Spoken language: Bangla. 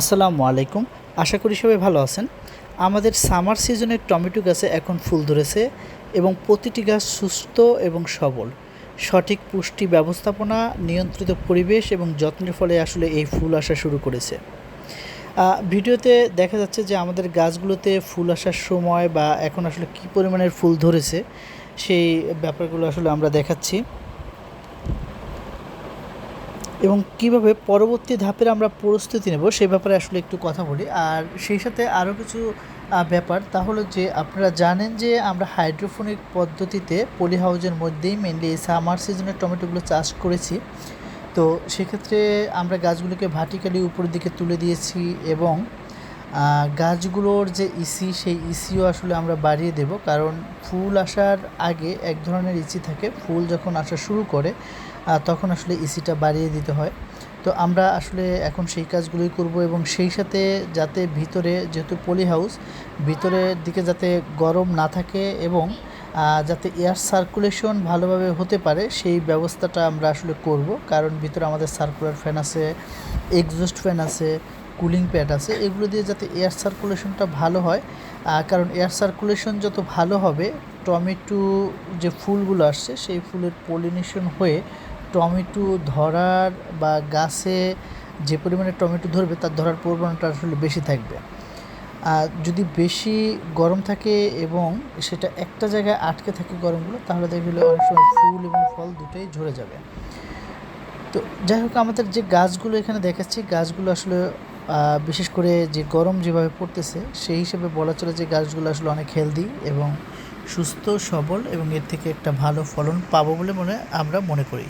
আসসালামু আলাইকুম। আশা করি সবাই ভালো আছেন। আমাদের সামার সিজনের টমেটো গাছে এখন ফুল ধরেছে এবং প্রতিটি গাছ সুস্থ এবং সবল। সঠিক পুষ্টি ব্যবস্থাপনা, নিয়ন্ত্রিত পরিবেশ এবং যত্নের ফলে আসলে এই ফুল আসা শুরু করেছে। ভিডিওতে দেখা যাচ্ছে যে আমাদের গাছগুলোতে ফুল আসার সময় বা এখন আসলে কী পরিমাণের ফুল ধরেছে সেই ব্যাপারগুলো আসলে আমরা দেখাচ্ছি। এবং কীভাবে পরবর্তী ধাপের আমরা প্রস্তুতি নেব সে ব্যাপারে আসলে একটু কথা বলি। আর সেই সাথে আরও কিছু ব্যাপার, তা হলো যে আপনারা জানেন যে আমরা হাইড্রোফোনিক পদ্ধতিতে পলি হাউজের মধ্যেই মেনলি সামার সিজনের টমেটোগুলো চাষ করেছি। তো সেক্ষেত্রে আমরা গাছগুলোকে ভার্টিক্যালি উপরের দিকে তুলে দিয়েছি এবং গাছগুলোর যে ইসি, সেই ইসিও আসলে আমরা বাড়িয়ে দেব। কারণ ফুল আসার আগে এক ধরনের ইসি থাকে। ফুল যখন আসা শুরু করে তখন আসলে ইসিটা বাড়িয়ে দিতে হয়। তো আমরা আসলে এখন সেই কাজগুলোই করব এবং সেই সাথে যাতে ভিতরে যেহেতু পলি হাউস, ভিতরের দিকে যাতে গরম না থাকে এবং যাতে এয়ার সার্কুলেশন ভালোভাবে হতে পারে, সেই ব্যবস্থাটা আমরা আসলে করব। কারণ ভিতরে আমাদের সার্কুলার ফ্যান আছে এক্সস্ট ফ্যান আছে কুলিং প্যাড আছে, এগুলো দিয়ে যাতে এয়ার সার্কুলেশনটা ভালো হয়। কারণ এয়ার সার্কুলেশন যত ভালো হবে, টমেটো যে ফুলগুলো আসছে, সেই ফুলের পলিনেশন হয়ে টমেটো ধরার বা গাছে যে পরিমাণে টমেটো ধরবে, তার ধরার প্রবণতা আসলে বেশি থাকবে। যদি বেশি গরম থাকে এবং সেটা একটা জায়গায় আটকে থাকে গরমগুলো, তাহলে দেখলে অনেক সময় ফুল এবং ফল দুটোই ঝরে যাবে। তো যাই হোক, আমাদের যে গাছগুলো এখানে দেখাচ্ছি, গাছগুলো আসলে বিশেষ করে যে গরম যেভাবে পড়তেছে, সেই হিসেবে বলা চলে যে গাছগুলো আসলে অনেক হেলদি এবং সুস্থ, সবল এবং এর থেকে একটা ভালো ফলন পাবো বলে মনে, আমরা মনে করি।